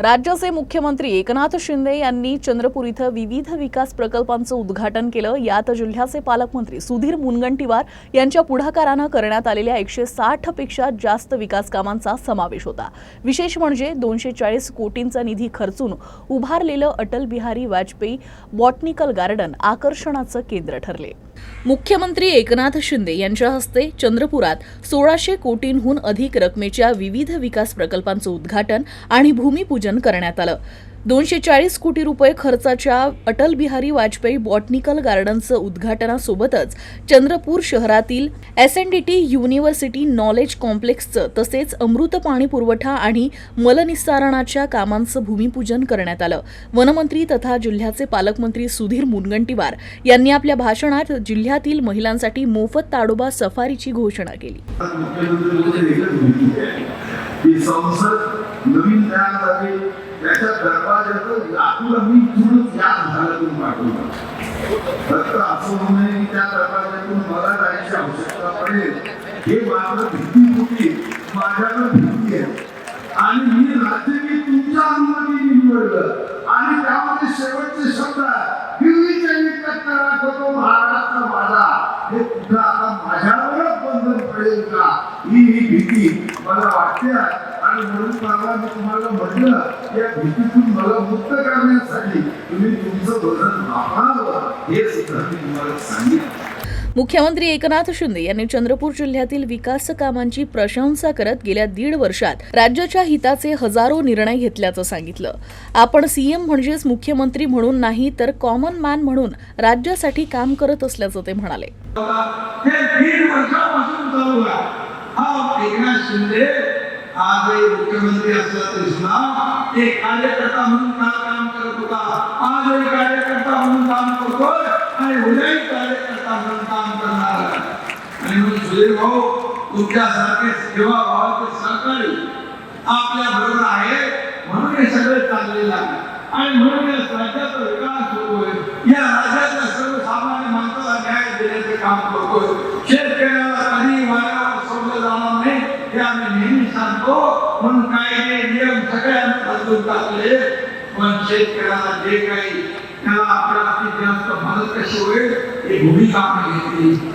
राज्याचे मुख्यमंत्री एकनाथ शिंदे यांनी चंद्रपूर इथं विविध विकास प्रकल्पांचं उद्घाटन केलं. यात जिल्ह्याचे पालकमंत्री सुधीर मुनगंटीवार यांच्या पुढाकारानं करण्यात आलेल्या एकशे साठपेक्षा जास्त विकास कामांचा समावेश होता. विशेष म्हणजे दोनशे चाळीस कोटींचा निधी खर्चून उभारलेलं अटल बिहारी वाजपेयी बॉटनिकल गार्डन आकर्षणाचं केंद्र ठरले. मुख्यमंत्री एकनाथ शिंदे यांच्या हस्ते चंद्रपुरात सोळाशे कोटींहून अधिक रकमेच्या विविध विकास प्रकल्पांचं उद्घाटन आणि भूमिपूजन करण्यात आलं. दोनशे चाळीस कोटी रुपये खर्चाच्या अटल बिहारी वाजपेयी बॉटनिकल गार्डनचं उद्घाटनासोबतच चंद्रपूर शहरातील S N D T university knowledge कॉम्प्लेक्सचं तसेच अमृत पाणी पुरवठा आणि मलनिस्सारणाच्या कामांचं भूमिपूजन करण्यात आलं. वनमंत्री तथा जिल्ह्याचे पालकमंत्री सुधीर मुनगंटीवार यांनी आपल्या भाषणात जिल्ह्यातील महिलांसाठी मोफत ताडोबा सफारीची घोषणा केली. नवीन तयार झाले त्याच्या दरवाज्याचं लाकूड आम्ही इथूनच या झाडातून पाठवलं फक्त असं होऊ नये की त्या दरवाज्यातून मला जायची आवश्यकता पडेल. हे मात्र भीती होती. माझ्याकडे भीती आहे. आणि मी राज्य मी तुमच्या अनुमतीने निवडलं. आणि त्यामध्ये शेवटचे शब्द आहे, दिल्लीच्या करा तो महाराष्ट्र माझा. हे कुठं आता माझ्यावरच बंधन पडेल का? ही ही भीती मला वाटते आणि म्हणून मला मी तुम्हाला म्हटलं या भीतीतून मला मुक्त करण्यासाठी तुम्ही तुमचं वजन हे सुद्धा मी तुम्हाला सांगितलं. मुख्यमंत्री एकनाथ शिंदे यांनी चंद्रपूर जिल्ह्यातील विकास कामांची प्रशंसा करत गेल्या दीड वर्षात राज्याच्या हिताचे हजारो निर्णय घेतल्याचं सांगितलं. आपण सीएम म्हणजेच मुख्यमंत्री म्हणून नाही तर कॉमन मॅन म्हणून राज्यासाठी काम करत असल्याचं ते म्हणाले. एकनाथ शिंदे आजही मुख्यमंत्री असला तरी सुद्धा एक कार्यकर्ता म्हणून काम करत होता. आजही कार्यकर्ता म्हणून काम करतोय आणि उद्याही कार्यकर्ता म्हणून काम करणार आणि म्हणून सुधीर भाऊ तुमच्यासारखे सेवा भावाचे सहकारी आपल्या बरोबर आहे म्हणून हे सगळे चाललेलं आहे. आणि म्हणून या राज्याचा विकास होतोय. या राज्यातल्या सर्वसामान्य माणसाला न्याय देण्याचे काम करतोय. शेतकरी सगळ्यांना टाकले पण शेतकऱ्याला जे काही त्याला आपल्या जास्त मदत कशी होईल ही भूमिका आम्ही घेतली.